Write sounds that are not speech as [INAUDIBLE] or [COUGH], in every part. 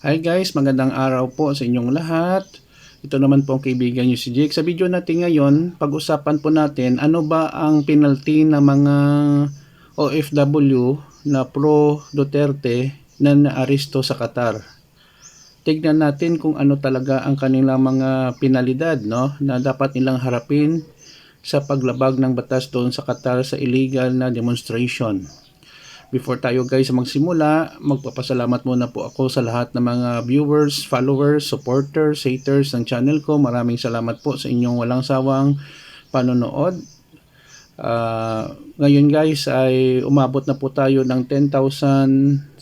Hi guys, magandang araw po sa inyong lahat. Ito naman po ang kaibigan nyo si Jake. Sa video natin ngayon, pag-usapan po natin ano ba ang penalty ng mga OFW na pro Duterte na naaresto sa Qatar. Tignan natin kung ano talaga ang kanilang mga penalidad no, na dapat nilang harapin sa paglabag ng batas doon sa Qatar sa illegal na demonstration. Before tayo guys magsimula, magpapasalamat muna po ako sa lahat ng mga viewers, followers, supporters, haters ng channel ko. Maraming salamat po sa inyong walang sawang panonood. Uh, ngayon guys ay umabot na po tayo ng 10,016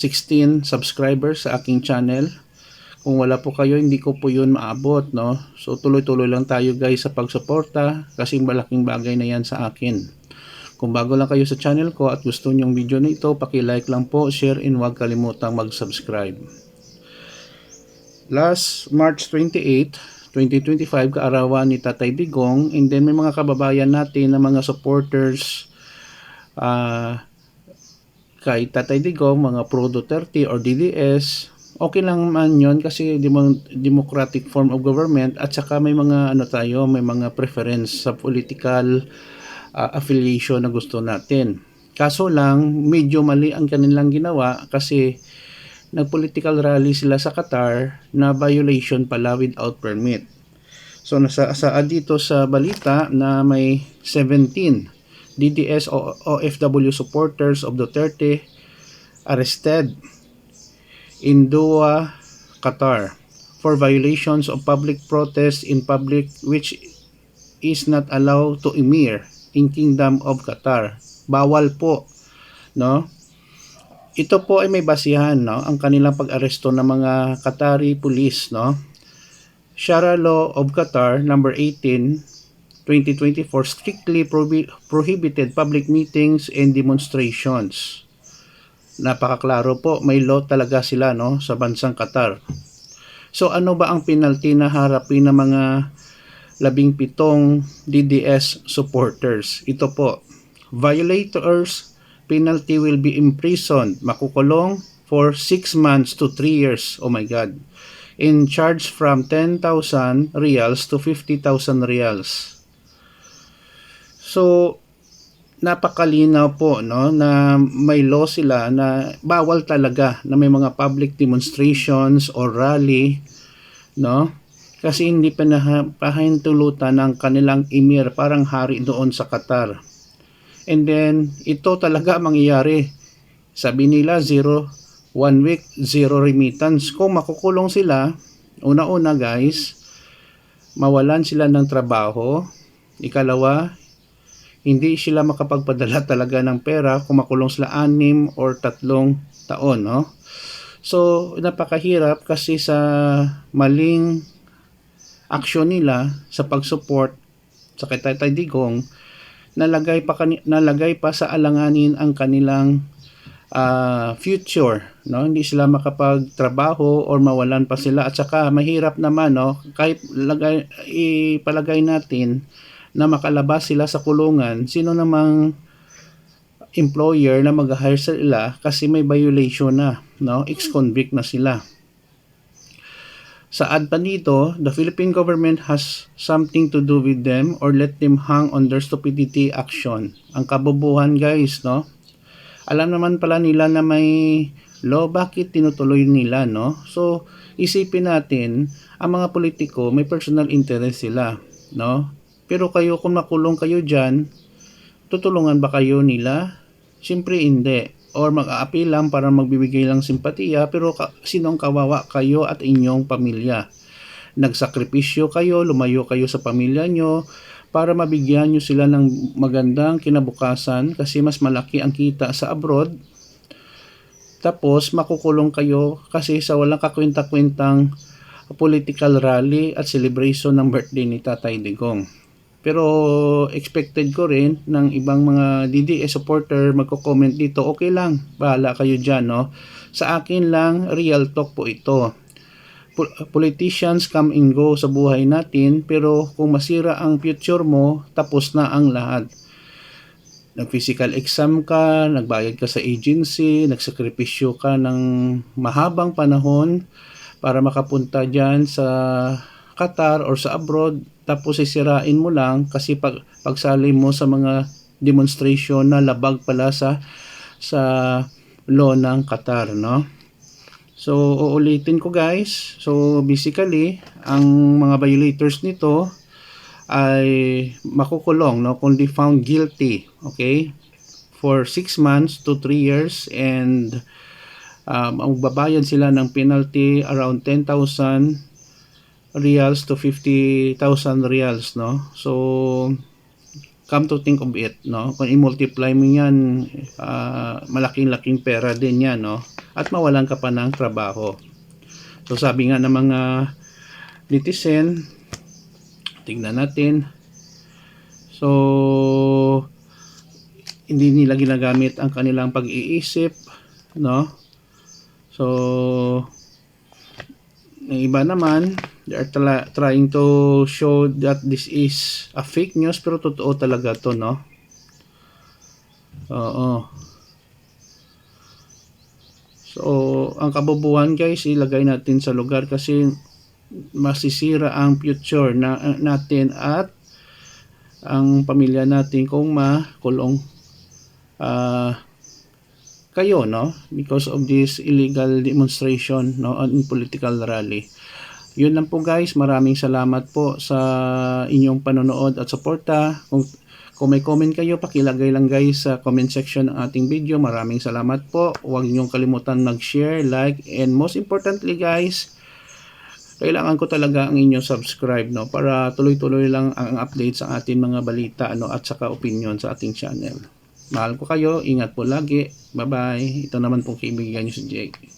subscribers sa aking channel. Kung wala po kayo, hindi ko po yun maabot, no? So tuloy-tuloy lang tayo guys sa pagsuporta kasi malaking bagay na yan sa akin. Kung bago lang kayo sa channel ko at gusto nyong video na ito, paki-like lang po, share, and huwag kalimutang mag-subscribe. Last March 28, 2025, kaarawan ni Tatay Digong, and then may mga kababayan natin na mga supporters uh, kay Tatay Digong, mga pro Duterte or DDS, okay lang man yon kasi democratic form of government at saka may mga ano tayo, may mga preference sa political uh, affiliation na gusto natin. Kaso lang, medyo mali ang kanilang ginawa kasi nag-political rally sila sa Qatar na violation pala without permit. So nasa sa dito sa balita na may 17 DDS o OFW supporters of Duterte arrested in Doha, Qatar for violations of public protest in public which is not allowed to emir in Kingdom of Qatar. Bawal po, no? Ito po ay may basihan, no? Ang kanilang pag-aresto ng mga Qatari police, no? Sharia Law of Qatar number 18 2024 strictly prohi- prohibited public meetings and demonstrations. Napakaklaro po, may law talaga sila no sa bansang Qatar. So ano ba ang penalty na harapin ng mga labing pitong DDS supporters. Ito po, violators penalty will be imprisoned, makukulong for 6 months to 3 years. Oh my God. In charge from 10,000 reals to 50,000 reals. So, napakalinaw po no na may law sila na bawal talaga na may mga public demonstrations or rally no kasi hindi pa pahintulutan ng kanilang emir parang hari doon sa Qatar. And then, ito talaga mangyayari. Sabi nila, zero, one week, zero remittance. Kung makukulong sila, una-una guys, mawalan sila ng trabaho. Ikalawa, hindi sila makapagpadala [LAUGHS] talaga ng pera kung makulong sila anim or tatlong taon. No? So, napakahirap kasi sa maling aksyon nila sa pag-support sa kay Tatay Digong nalagay pa nalagay pa sa alanganin ang kanilang uh, future no? Hindi sila makapagtrabaho or mawalan pa sila. At saka mahirap naman no? Kahit lagay ipalagay natin na makalabas sila sa kulungan sino namang employer na mag-hire sila kasi may violation na no? Ex-convict na sila Saad pa dito, the Philippine government has something to do with them or let them hang on their stupidity action. Ang kabubuhan guys, no? Alam naman pala nila na may law, bakit tinutuloy nila, no? So, isipin natin, ang mga politiko, may personal interest sila, no? Pero kayo, kung makulong kayo dyan, tutulungan ba kayo nila? Siyempre hindi or mag-a-appeal lang para magbibigay lang simpatiya pero ka, sinong kawawa kayo at inyong pamilya. Nagsakripisyo kayo, lumayo kayo sa pamilya nyo para mabigyan nyo sila ng magandang kinabukasan kasi mas malaki ang kita sa abroad. Tapos makukulong kayo kasi sa walang kakwenta-kwentang political rally at celebration ng birthday ni Tatay Digong. Pero expected ko rin ng ibang mga DDS supporter magko-comment dito, okay lang, bahala kayo dyan, no? Sa akin lang, real talk po ito. Politicians come and go sa buhay natin, pero kung masira ang future mo, tapos na ang lahat. Nag-physical exam ka, nagbayad ka sa agency, nagsakripisyo ka ng mahabang panahon para makapunta dyan sa Qatar or sa abroad tapos sisirain mo lang kasi pag pagsali mo sa mga demonstration na labag pala sa sa law ng Qatar no? So uulitin ko guys. So basically ang mga violators nito ay makukulong no? Kung found guilty okay? For 6 months to 3 years and um, ang babayan sila ng penalty around 10,000 reals to 50,000 reals no? So come to think of it no? Kung i-multiply mo yan ah, malaking-laking pera din yan no? At mawalan ka pa ng trabaho. So sabi nga ng mga netizen tingnan natin. So hindi nila ginagamit ang kanilang pag-iisip no? So yung iba naman they are trying to show that this is a fake news pero totoo talaga to no? Oo. So ang kabubuhan guys ilagay natin sa lugar kasi masisira ang future na natin at ang pamilya natin kung makulong. Ah kayo no? Because of this illegal demonstration no? On political rally. Yun lang po guys. Maraming salamat po sa inyong panonood at suporta. Kung kung may comment kayo pakilagay lang guys sa comment section ng ating video. Maraming salamat po. Huwag niyong kalimutan mag-share like and most importantly guys kailangan ko talaga ang inyong subscribe no? Para tuloy-tuloy lang ang update sa ating mga balita ano at saka opinion sa ating channel. Mahal ko kayo, ingat po lagi. Bye-bye. Ito naman pong kaibigan niyo si Jake.